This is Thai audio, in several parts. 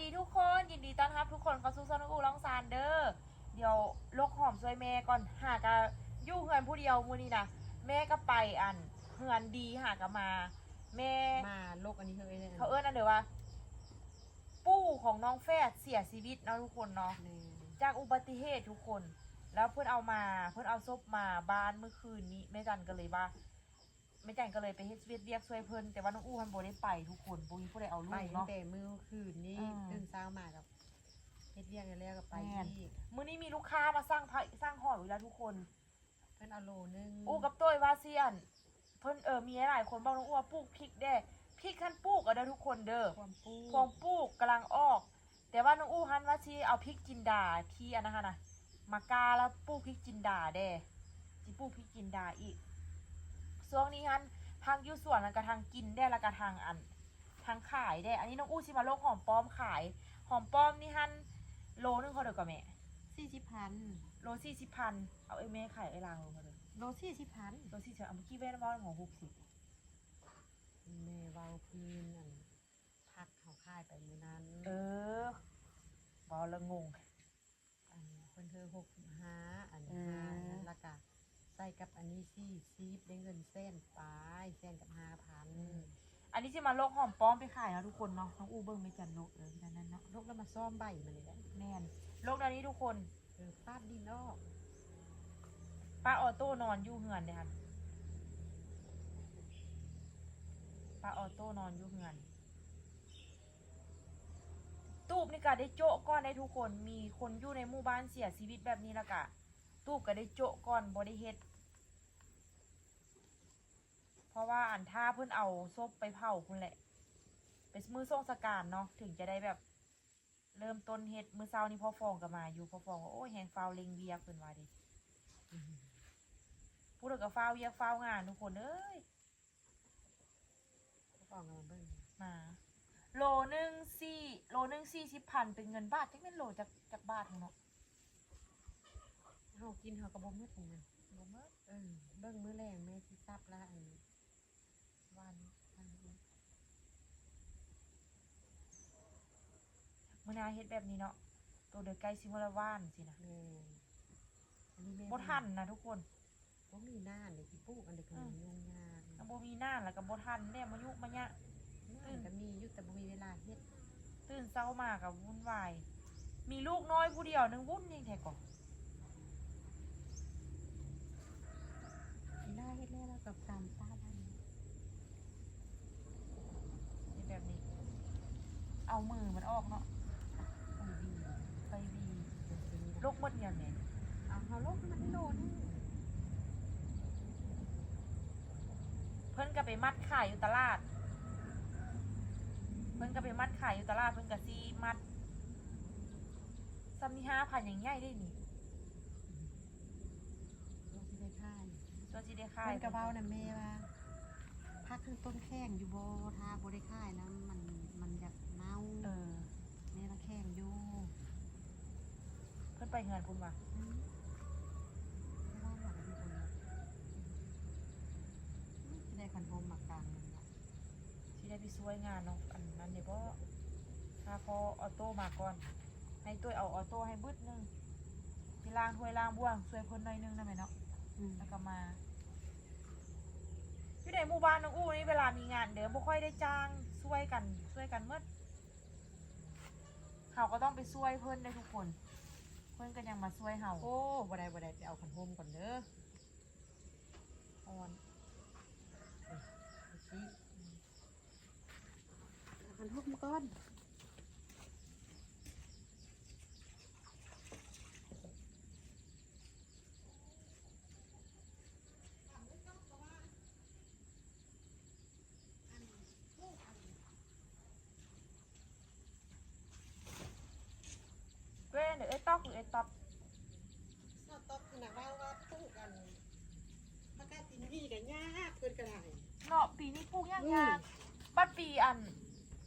ดีทุกคนยินดีต้อนรับทุกคนเข้าสู่ซอนอูลองซานเดอร์เดี๋ยวลกหอมซวยแม่ก่อนหากะอยู่เฮือนผู้เดียวมื้อนี้นะแม่ก็ไปอันเฮือนดีหากะมา แม่มาโลกอันนี้เฮ้ยเนี่ยเขาเอิ้นอันเดียวว่า ปู่ของน้องแฟดเสียชีวิตเนาะทุกคนเนาะแม่จากอุบัติเหตุทุกคน แล้วเพื่อนเอามาเพื่อนเอาศพมาบ้านเมื่อคืนนี้แม่จันก็เลยว่า แม่จันก็เลยไปเฮ็ดเวียดเรียกช่วยเพิ่นแต่ว่าน้องอู้มันบ่ได้ไปทุกคนบ่มีผู้ใดเอาลูไปกตั้งเนาะ แต่มื้อคืนนี้อืม ตื่นเช้ามากับเฮ็ดเรียกกันแล้วก็ไปแม่นที่มื้อนี้มีลูกค้ามาสร้างพระสร้างหออยู่แล้วทุกคน เพิ่นเอาโลนึงอู้กับต้ยว่าเซียนเพิ่นเออมีหลายคนบอกน้องอู้ว่าปลูกพริกแด้พริกขั้นปลูกเอาเด้อทุกคนเด้อ ความปูพวงปลูกกำลังออก แต่ว่าน้องอู้ฮันว่าที่เอาพริกจินดาที่อันนะคะนะมากาแล้วปลูกพริกจินดาเด้จิปลูกพริกจินดาอีก ช่วงนี้ฮันทางอยูส่วนแล้วก็ทางกินได้แล้วก็ทางอัน ทางขายได้ อันนี้น้องอู้สิมาโลกหอมป้อมขาย หอมป้อมนี่ฮันโลนึงเขาเดียวกับแม่สี่สิบพันโลสี่สิบพันเอาไอ้แม่ขายไอ้ลางลงมาเลยโลสี่สิบพันโลสี่สิบเอาเมื่อกี้แม่น้ำมันของหกสิบแม่เว้าพื้นอันพักเขาค่ายไปมื้อนั้น เออบอกแล้วงงอันเพิ่นเธอหกสิบห้าอันอืห้ามนั้นแล้วก็ ใส่กับอันนี้สี่สิบได้เงินเส้นไปเส้นกับห้าพันอันนี้จะมาโลกหอมป้อมไปขายนะทุกคนเนาะน้องอู้เบิ้งไม่จันโลกเลยนั่นนั่นเนาะโลกแล้วมาซ่อมใบมันเลยแหละแม่นโลกอันนี้ทุกคนเออฟาดดินออกป้าออโต้นอนอยู่เฮือนเด้ค่ะป้าออโต้นอนอยู่เฮือน ตูบนี่ก็ได้โจะก่อนได้ทุกคนมีคนอยู่ในหมู่บ้านเสียชีวิตแบบนี้แล้วก็ตูบก็ได้โจะก่อนบ่ได้เฮ็ดเพ ราะว่าอันท่าเพิ่นเอาศพไปเผาคุณแหละ เป็นมือส่งสการเนาะถึงจะได้แบบ เริ่มต้นเฮ็ดมือเช้านี่พ่อฟองก็มาอยู่พ่อฟองก็โอ้ยแหงฟาวเล็งเวียกเพิ่นว่าดิพูดถึงกับฟาวเวียกฟาวงานทุกคนเอ้ยเขาบอกเงินเบิ่งมาโลหนึ่งสี่โลหนึ่งสี่สิบพันเป็นเงินบาทจักแม่นโลจากจากบาทเนาะเฮากินเฮาก็บ่มืดของมันโลเมื่อเออเบิ่งมื้อแรงแม่สิซับละอัน วันวันนี้มื่อนาเฮ็ดแบบนี้เนาะตัวเดือไกลซิมวลว่านสินะแม่อันนี้แม่บ่ทันนะทุกคนบ่มีหน้าเลยที่ปลูกอันเด็กมันยุ่งยากแล้วบ่มีหน้าแล้วก็บ่ทันแน่มายุมาเนี่ยะน่าก็มีอยู่แต่บ่มีเวลาเฮ็ดตื่นเช้ามากับวุ่นวาย มีลูกน้อยผู้เดียวหนึงวุ่นยังแท้ก่อนอีหน้าเฮ็ดแล้วแล้วกับตามตาดัน เฮ็ดแบบนี้ เอามือมันออกเนาะโอ้ยดีไปวีเดี๋ยวซื้อลูกหมดอย่างนี้เอาเฮาลกมันโลนึงเพิ่นก็ไปมัดขายอยู่ตลาด เพิ่นก็ไปมัดขายอยู่ตลาดเพิ่นก็ซีมัดซัมนี่ห้าพันอย่างใหญ่ได้นี่โลสิได้ค่ายตัวจีได้ขายเพิ่นก็เว้านํแม่ว่าพักคือต้นแข้งอยู่บ่ถ้าบ่ได้ค่ายแล้วมันมันอยากเน่า เออ แม่ว่าแข้งอยู่ เพิ่นไปเงินคุณว่ะอืมไม่ว่าหลังที่คนจะได้คันโฮมมากลางนึงล่ะที่ได้ไปช่วยงานเนาะอันนั้นเดี๋ยวก็ถ้าพอออโต้มาก่อน ให้ตัวเอาออโต้ให้บึดหนึงไปล้างถ้วยล้างบ้วงช่วยเพิ่นหน่อยหนึงได้ไหมเนาะอืมแล้วก็มาอยู่ในหมู่บ้านน้องอู้นี่เวลามีงานเดี๋ยวบ่ค่อยได้จ้างช่วยกันช่วยกันเมื่อเขาก็ต้องไปช่วยเพิ่นได้ทุกคน เพิ่นก็ยังมาช่วยเฮาโอ้บ่ได้บ่ได้ไปเอาคันโฮมก่อนเด้ออ่อนไปชี้เอาคันโฮมก่อน เว้ย เดี๋ยวเอ้ยตอกหรือเอ้ยตอกสตอกขนาดว่าว่าปลูกกันมากาตินพี่กันยากเพิ่นก็ได้เนาะปีนี้ปลูกยากยากบัดปีอัน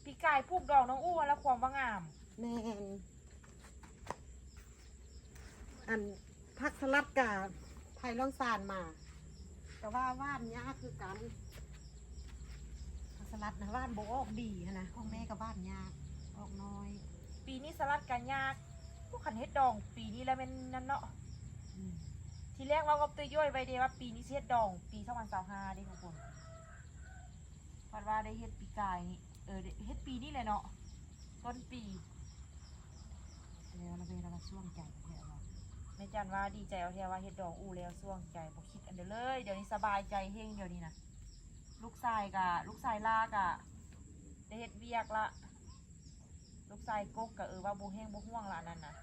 ปีกายปลูกดอกน้องอู้วันละความว่างาม แม่นอันผักสลัดกะไผ่ล่องซานมา แต่ว่าว่านยากคือกันผักสลัดนะว่านโบออกดีหั้นนะของแม่กับว่านยากออกน้อยนี้สลัดกันยาก พวกขันเฮ็ดดอง ปีนี้แล้วเป็นนั่นเนาะอืมทีแรกว่าก็ตัวย่อยไปเดว่าปีนี้สิเฮ็ดดอง ปี2025ได้ทุกคนพัดว่าได้เฮ็ดปีกายนี่เออได้เฮ็ดปีนี้เลยเนาะต้นปีแล้วเราไปเรามาช่วงใจแท้ว่าแม่จันว่าดีใจเอาแท้ว่าเฮ็ดดองอู้แล้วช่วงใจบ่คิดอันเดียวเลย เดี๋ยวนี้สบายใจเฮงเดี๋ยวนี้นะลูกชายกะลูกชายลากะได้เฮ็ดเวียกละ ลูกชายกกกะเออว่าบ่แห้งบ่ห่วงละอันนั่นน่ะ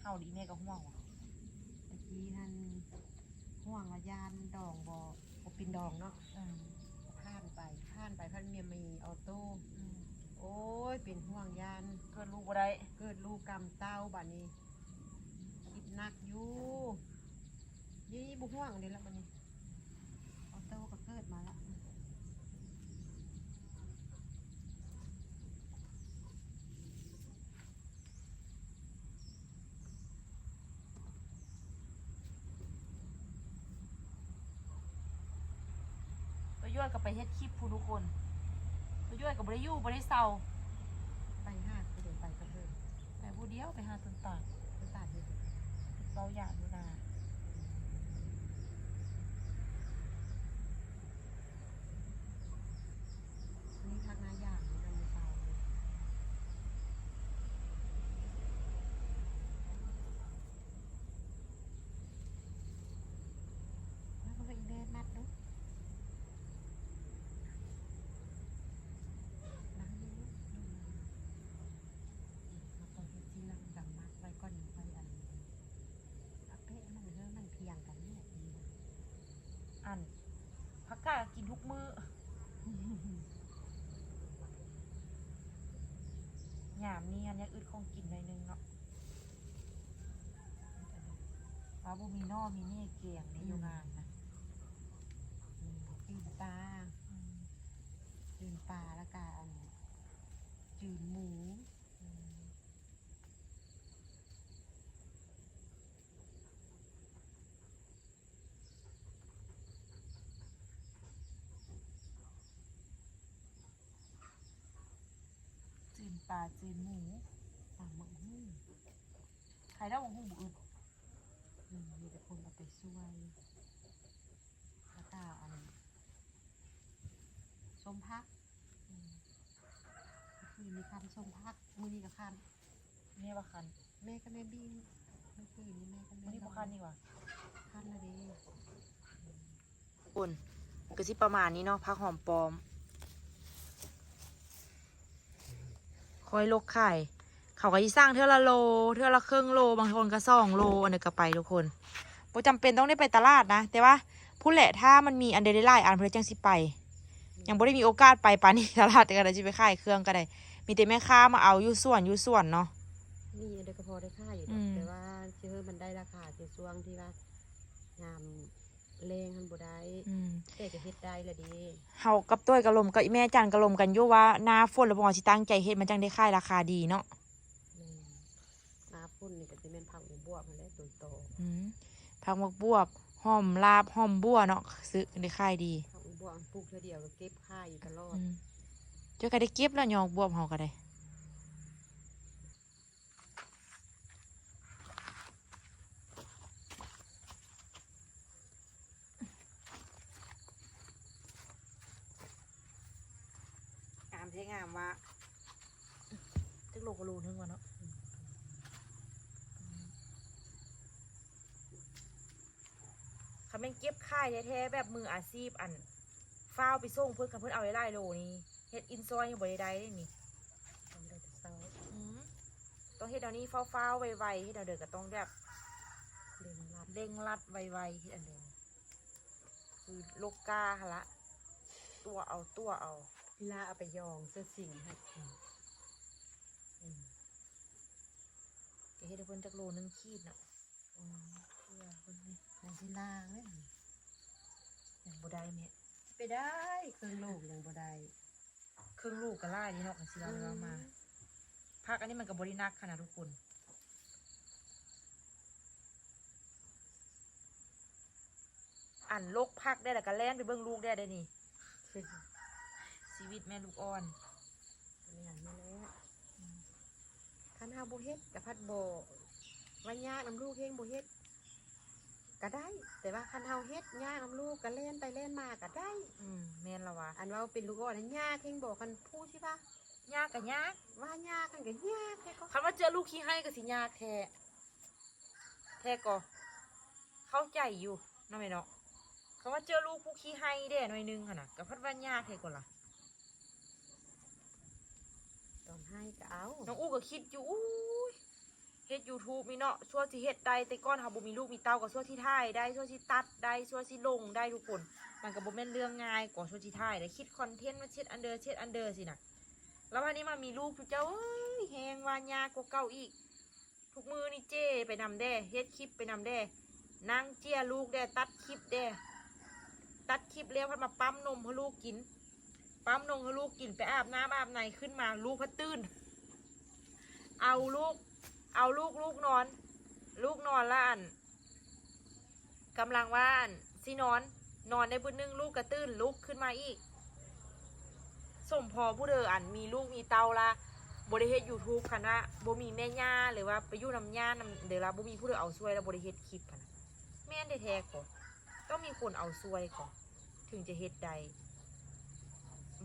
เฮาดีแม่ก็ห่วงว่ะตะกี้ท่านห่วงว่ายานดองบ่บ่ปินดองเนาะอืมผ่านไปผ่านไปพันเมียมีออโต้อืมโอ้ยเป็นห่วงยาน เกิดลูกบ่ได้เกิดลูกกรรมเต้าบัดนี้ คิดหนักอยู่ยี่บุห่วงเดี๋ยวละบัดนี้ออโต้ก็เกิดมาละ ไป ย่อยก็ไปเฮ็ดคลิปผู้ทุกคนไปย่อยก็บ่ได้อยู่บ่ได้เศร้าไปห้าคือเดินไปก็เพิ่มไปผู้เดียวไปหาต้นตาล ภาษาเดียว เบาอย่างอยู่นา นี่ทักหน้ายากนี่เราไม่เศร้าเลยแล้วมันก็อีเดนนัดเนาะล้างนี่เนาะอืมมาตอนที่ที่เราดังมัดไว้ก่อนไว้อันนี้อัปเปะมันเริ่มมันเพียงกันเนี่ยดีนะ อันผักกาดกินทุกมื้อยามนี้อันเนี้ยอึดคงกินหน่อยนึงเนาะว่าบ่มีนอมีเน่เกียงในอยู่งานนะอืมจืนปลาอืมจืนปลาแล้วก็อันจืนหมูอืมจืน ปลาจืนหมูปลาหมึกหุ้มใครได้วงหูบุอึดอืมมีแต่คนเอาไปช่วยแล้วก็อันส้มพักอืมคือมีคันส้มพักมือนี้กับคันเนี่ยว่าคันแม่ก็แม่บิ้งเมื่อคืนนี้แม่ก็วันแม่นี้พอคันนี่ว่าคันนะเด้คุณก็สิประมาณนี้เนาะพักหอมปลอม คอยลกไข่ เขาก็สิสร้างเทื่อละโล เทื่อละครึ่งโล บางคนก็สองโล อันเดียวก็ไปทุกคนบ่จำเป็นต้องได้ไปตลาดนะ แต่ว่าผู้แหละถ้ามันมีอันเดได้หลายอันเพื่อจังสิไป ยังบ่ได้มีโอกาสไปปานนี้ตลาดแต่ก็ได้สิไปขายเครื่องก็ได้ มีแต่แม่ค้ามาเอาอยู่ส่วนอยู่ส่วนเนาะนี่เด็กก็พอได้ค่าอยู่ดอือกมแต่ว่าเชื่อมันได้ราคาในช่วงที่ว่างาม แรงหันบ่ได้อืมแต่ก็เฮ็ดได้ละเดีเฮากับต้วยกะลมกับอีแม่จันกะลมกันอยู่ว่าหน้าฝนแล้วบ่ว่าสิตั้งใจเฮ็ดมันจังได้ขายราคาดีเนาะแม่นน้าพุ่นนี่ก็สิแม่นผักอุบวกนั่นแหละตัวโตอืมผักหมกบวบหอมลาบหอมบัวเนาะซื้อได้ขายดีผักอุบวกปลูกเท่าเดียวก็เก็บค่าอยู่ตลอดอืมเจ้าก็ได้เก็บแล้วยองบวบเฮาก็ได้งามใช่งามว่า จักโลกโลนึงวะเนาะเขาแม่งเก็บค่ายแท้ๆแบบมืออาชีพอันฟ้าวไปส่งเพื่อนกับเพื่อนเอาไล่โลนี่เฮ็ดอินซอยยังบ่ได้ได้เด้นี่ต้องได้แต่เช้าอืมต้องเฮ็ดเดี๋ยวนี้ฟ้าวๆไวๆเฮ็ดเดี๋ยวเดินก็ต้องแบบเร่งรัดเร่งรัดไวๆเฮ็ดอันเดิมคือโลกกาหนละ ตัวเอาตัวเอาเวลาเอาไปยองเสื้อสิงให้อืมอืม จะเฮ็ดให้เพิ่นจักโลนึงขีดน่ะอืมเพื่อเพิ่นนี่ในที่ล่างเลยยังบ่ได้แม่ไปได้เครื่องโลกยังบ่ได้ครึ่งลูกก็ไล่นี่เนาะกันสิว่าเรามาพักอันนี้มันก็บ่ได้หนักขนาดทุกคนอันโลกพักได้แล้วก็แล่นไปเบิ่งลูกได้ได้นี่ชีวิตแม่ลูกอ่อนไม่อย่าง นี้แหละบ่เฮ็ดกับพัดบ่ว่ายากน้ำลูกเฮงบ่เฮ็ดก็ได้ แต่ว่าคันเฮาเฮ็ดยากน้ำลูกก็เล่นไปเล่นมาก็ได้ อืมแม่นละวะอันว่าเป็นลูกอ่อนนั้นยากเฮงบอกคันพูดใช่ปะยากกับยากว่ายากกันก็ยากแค่ก็คันว่าเจอลูกขี้ให้ก็สิยากแท้แท้ก็เข้าใจอยู่เนาะแม่เนาะคำว่าเจอลูกผู้ขี้ให้เด้หน่อยหนึงหั่นน่ะก็พัดว่ายากแท้ก่อนล่ะ ตอน ให้ก็เอาน้องอู้ก็คิดอยู่อู้ยเฮ็ด YouTube นี่เนาะชั่วสิเฮ็ดได้แต่ก่อนเฮาบ่มีลูกมีเต้าก็ชั่วที่ถ่ายได้ชั่วที่ตัดได้ชั่วที่ลงได้ทุกคน มันก็บ่แม่นเรื่องง่ายกว่าชั่วที่ถ่ายได้คิดคอนเทนต์มาเช็ดอันเดอร์เช็ดอันเดอร์สินะแล้ววันนี้มามีลูกทุกเจ้าเอ้ยแฮงว่ายากว่าเก่าอีก ทุกมือนี่เจ้ไปนำแด้เฮ็ดคลิปไปนำแด้นั่งเจียลูกแด้ตัดคลิปแด้ตัดคลิปแล้วพัดมาปั๊มนมให้ลูกกิน ปั๊มนมให้ลูกกินไปอาบน้ำอาบในขึ้นมาลูกพัดตื่นเอาลูก เอาลูกลูกนอน ลูกนอนละอันกำลังว่านสินอน นอนได้บุญนึงลูกกระตื้นลุกขึ้นมาอีกสมพอผู้เดออันมีลูกมีเตาละบริเฮ็ดยูทูบคันว่าบ่มีแม่ย่าหรือว่าไปยู่นำย่านำเดี๋ยวละบ่มีผู้เดอเอาช่วยแล้วบริเฮ็ดคลิปคันแม่นได้แท้ๆก่อนต้องมีคนเอาช่วยก่อนถึงจะเฮ็ดได้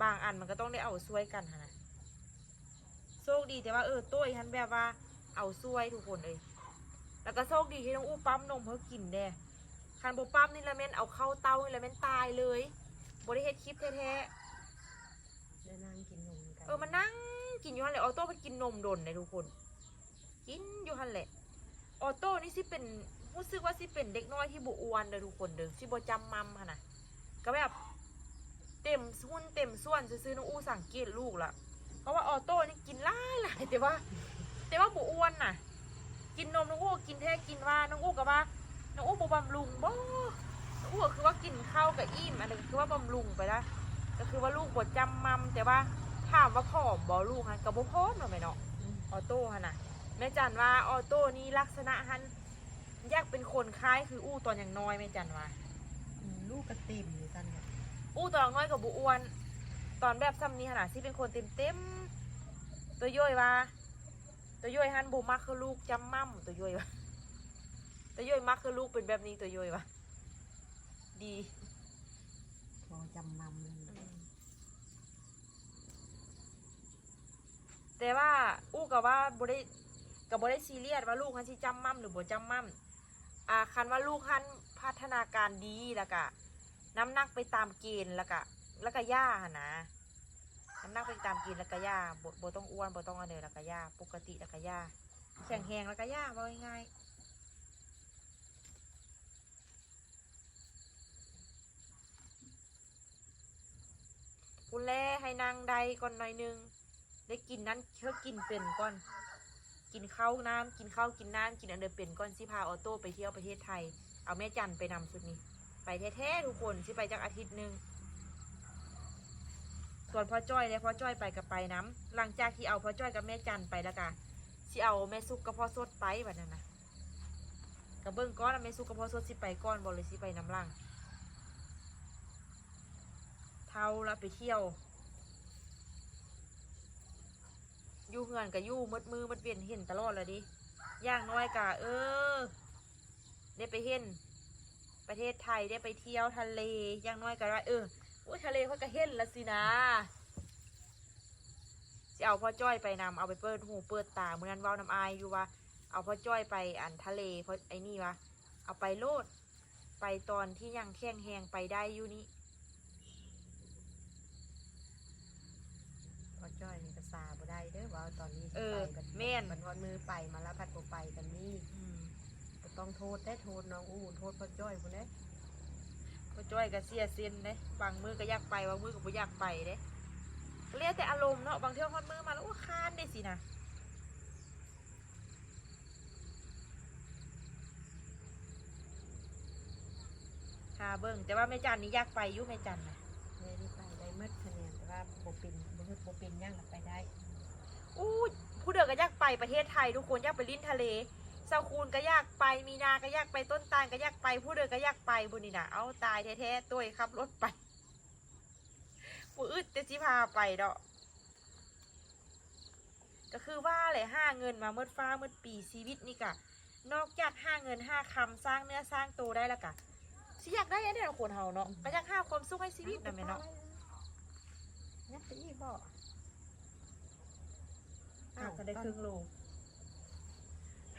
บางอันมันก็ต้องได้เอาช่วยกันหั่นนะโชคดีแต่ว่าเออตัวอีหันแบบว่าเอาช่วยทุกคนเลยแล้วก็โชคดีที่น้องอู้ปั๊มนมเพื่อกินแด้คันบ่ปั๊มนี่ละแม่นเอาเข้าเตานี่ละแม่นตายเลยบ่ได้เฮ็ดคลิปแท้ๆได้นั่งกินนมกันเออมันนั่งกินอยู่ฮันแหละออโต้มันกินนมดนเลยทุกคน กินอยู่ฮันแหละออโต้นี่สิเป็นรู้สึกว่าสิเป็นเด็กน้อยที่บุอวนเลยทุกคนเด้อสิบจำมัมค่ะนะก็แบบ เต็มหุ้นเต็มส่วนซื้อน้องอู้สังเกตลูกละเพราะว่าออโต้นี่กินหลายหลายแต่ว่า แต่ว่าบุอ้วนน่ะ กินนมน้องอู้กินแท้กินว่าน้องอู้กับว่าน้องอู้บบำรุงบ่น้องอู้ก็คือว่ากินข้าวกับอิ่มอันนี้ก็คือว่าบำรุงไปละก็คือว่าลูกบดจำมัมแต่ว่าถามว่าผอมบอลูกฮันกับบ่พอมหรอไหมเนาะออโต้ฮันน่ะแม่จันว่าออโต้นี่ลักษณะฮันอยากเป็นคนคล้ายคืออู้ตอนอย่างน้อยแม่จันว่าลูกกระติ่มอยู่กันเนี่ย อู้ตอนอย่างน้อยกับบุอ้วน ตอนแบบซ้ำนี้ขนาดที่เป็นคนเต็มเต็มๆตัวย่อยว่า ตัวย่อยฮันบูมักคือลูกจำมั่มตัวย่อยว่าตัวย่อยมักคือลูกเป็นแบบนี้ตัวย่อยว่าดีพอจำมัมเลยแต่ว่าอู้กับว่าบ่ได้กับบ่ได้ซีเรียสว่าลูกคันสิจำมั่มหรือบ่จำมั่มอ่าคันว่าลูกคันพัฒนาการดีแล้วก็ น้ำหนักไปตามเกณฑ์แล้วก็แล้วก็ย่าหนนะน้ำหนักไปตามเกณฑ์แล้วก็ย่าบ่บ่ต้องอ้วนบ่ต้องอันเดอแล้วก็ย่าปกติแล้วก็ย่าแข็งแรงแล้วก็ย่าว่าง่ายคุณแลให้นางใดก่อนหน่อยนึง ได้กินนั้นเชื่อกินเป็นก่อน กินข้าวน้ำกินข้าวกินน้ำกินอันเดอเป็นก่อนสิพาออโต้ไปเที่ยวประเทศไทย เอาแม่จันไปนำชุดนี้ ไปแท้ๆทุกคนสิไปจากอาทิตย์หนึ่งส่วนพ่อจ้อยและพ่อจ้อยไปกับไปน้ำหลังจากที่เอาพ่อจ้อยกับแม่จันไปแล้วกันสิเอาแม่ซุกกับพ่อสดไปแบบนั้นนะกับเบิ้งก้อนแม่ซุกกับพ่อสดสิไปก้อนบอลเลยสิไปน้ำล่างเท่าแล้วไปเที่ยวยู่เฮือนกับยู่มดมือมดเวียนเห็นตลอดเลยดิ อย่างน้อยกะเออ ได้ไปเห็น ประเทศไทยได้ไปเที่ยวทะเลอย่างน้อยก็ว่าเอออุ้ยทะเลเขาก็เห็นละสินะสิเอาพ่อจ้อยไปนำเอาไปเปิดหูเปิดตาเมื่อนั้นเว้าน้ำอายอยู่ว่า เอาพ่อจ้อยไปอันทะเลเพราะไอ้นี่วะเอาไปโลดไปตอนที่ยังแข็งแหงไปได้อยู่นี่พอจ้อยนี่ก็ซาบ่ได้เด้อว่าตอนนี้สิเออไปบัดแม่นบัดวันมือไปมาแล้วพัดบ่ไปกันนี่อืมบ่ ต้องโทษได้โทษน้องอู้โทษพอจ้อยพุ่นเด้พ่อจ้อยก็เสียเส้นเด้บางมือก็อยากไปบางมือก็บ่อยากไปเด้เรียกแต่อารมณ์เนาะบางเที่ยวฮอดมือมาแล้วโอ้ค้านได้สินะคาเบิ่งแต่ว่าแม่จันนี่อยากไปอยู่แม่จันนะแม่นี่ไปได้หมดคะแนนแต่ว่าบ่เป็นบ่เฮ็ดบ่เป็นหยังก็ไปได้อู้ผู้เดือก็อยากไปประเทศไทยทุกคนอยากไปลิ้นทะเล เซาคูนก็อยากไป มีนาก็อยากไป ต้นตาลก็อยากไป ผู้เดือก็อยากไปบุนี่นะเอาตายแท้ๆตัวขับรถไปผู้อึดจะสิพาไปดอกก็คือว่าเลยห้าเงินมาเมื่อฟ้าเมื่อปีชีวิตนี่กะ นอกจากห้าเงินห้าคำสร้างเนื้อสร้างตัวได้แล้วกะสิอยากได้อันนี้เราควรเฮาเนาะก็อยากห้าความสุขให้ชีวิตนะแม่เนาะงัดไปอีกบ่อ้าวก็ได้ครึ่งโล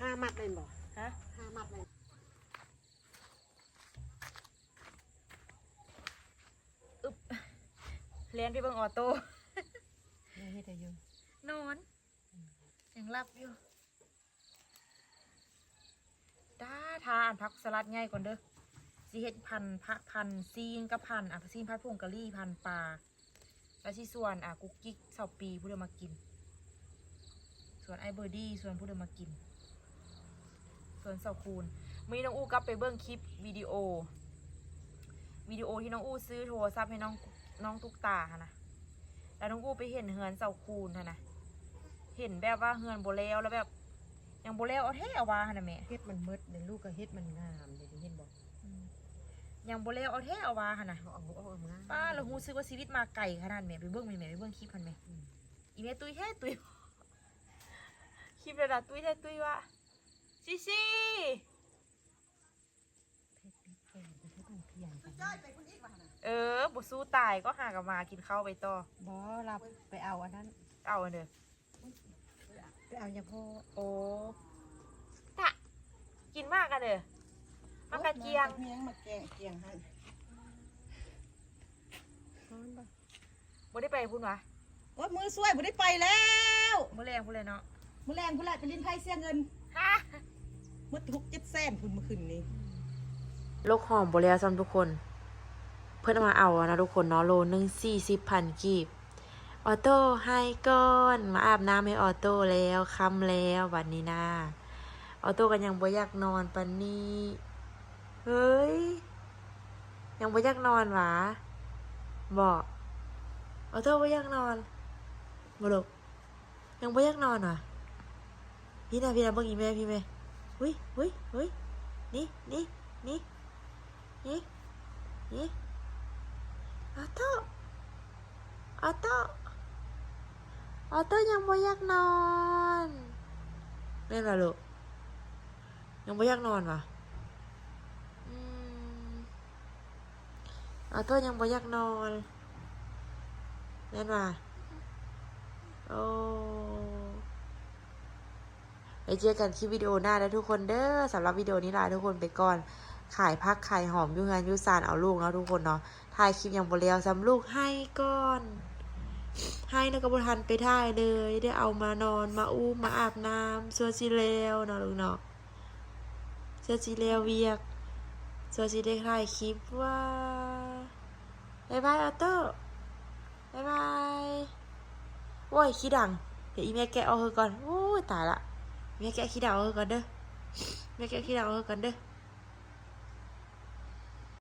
ห้ามัดเลยบ่ฮะห้ามัดเลยอึบเรียนพี่เบิ่งออโต้เฮ็ดได้อยู่นอนยังหลับอยู่ด้าทาอ่านพักสลัดง่ายก่อนเด้อสิเฮ็ดพันพักพันซีนกับพันอะซีนพัดพงกะลี่พันปลาแล้วที่ส่วนอะกุ๊กกิ๊กเสาปีผู้เดิมมากิน ส่วนไอเบอร์ดี้ส่วนผู้เดิมมากิน ส่วนเสาคูณมีน้องอู้กลับไปเบิ้งคลิปวิดีโอวิดีโอที่น้องอู้ซื้อโทรศัพท์ให้น้องน้องตุ๊กตาค่ะนะแล้วน้องอู้ไปเห็นเฮือนเสาคูณค่ะนะเห็นแบบว่าเฮือนโบแล้วแล้วแบบยังโบแล้วเอาแท้เอาว่าค่ะนะแม่เฮ็ดมันมืดเดี๋ยวลูกก็เฮ็ดมันงามเดี๋ยวนี้เห็นบ่อืมยังโบแล้วเอาแท้เอาว่าค่ะนะเอาเอาเอาเอางามป้าเราฮู้สึกว่าชีวิตมาไกลขนาดแม่ไปเบิ้งแม่แม่ไปเบิ้งคลิปพันแม่อืมอีแม่ตุ้ยแท้ตุ้ยคลิประดับตุ้ยแท้ตุ้ยว่า ซิซี่เฮ็ดปิดเปิดเฮ็ดมันเพียงกันเออบ่สู้ตายก็หากับมากินข้าวไปต่อบ่เราไปเอาอันนั้น เอาอันเด้อไปเอายาพ่อโอ้ตะกินมากกันเด้อมากระเจียงเมียงมาแกงเกียงให้ฮ้อนบ่บ่ได้ไปพุ่นวะโอ้ยมือสวยบ่ได้ไปแล้ว มื้อแรงพุ่นเลยเนาะ มือแรงพุ่นละไปลิ้นไพ่เสียเงินฮะ มืดทุกเจ็ดแสนพุ่นเมื่อคืนนี้โลกหอมบ่แล้วซ้ำทุกคน เพิ่อามาเอาอะนะทุกคนเนาะโลนึง40พันกีบออโต้ให้ก่อนมาอาบน้ำให้ออโต้แล้วค่ำแล้ววันนี้นะออโต้ก็ยังบ่อยากนอนปานนี้เฮ้ย ยังบ่อยากนอนหวะบอกออโต้บ่อยากนอนบ่ลูกยังบ่อยากนอนหวะพี่นะพี่นะเบิ่งอีแม่พี่แม่ หุ้ยหุ้ยหุ้ยนี่นี่นี่นี่นี่ออโต้ออโต้ออโต้ยังบ่อยา กนอนแม่นล่ะลูกยังบ่อยากนอนวะอืมออโต้ยังบ่อยากนอนแม่นว่ะโอ้ไปเจอกันคลิปวิดีโอหน้าแล้วทุกคนเด้อสำหรับวิดีโอนี้ลาทุกคนไปก่อน ขายพักขายหอมยูงานยูซานเอาลูกเนาะทุกคนเนาะถ่ายคลิปอย่างบ่แล้วสำลูกให้ก่อน ให้แล้วก็บทันไปถ่ายเลย ได้เอามานอนมาอุ้มมาอาบน้ำส่วนสีเลวเนาะลูกเนาะส่วนสีเลวเวียกส่วนสีได้ถ่ายคลิปว่าบายบายออโต้บายบายโอ้ยขี้ดัง เดี๋ยวอีแม่แกเอาเธอก่อน โอ้ยตายละ แม่แกะขี้ดังเอาเธอ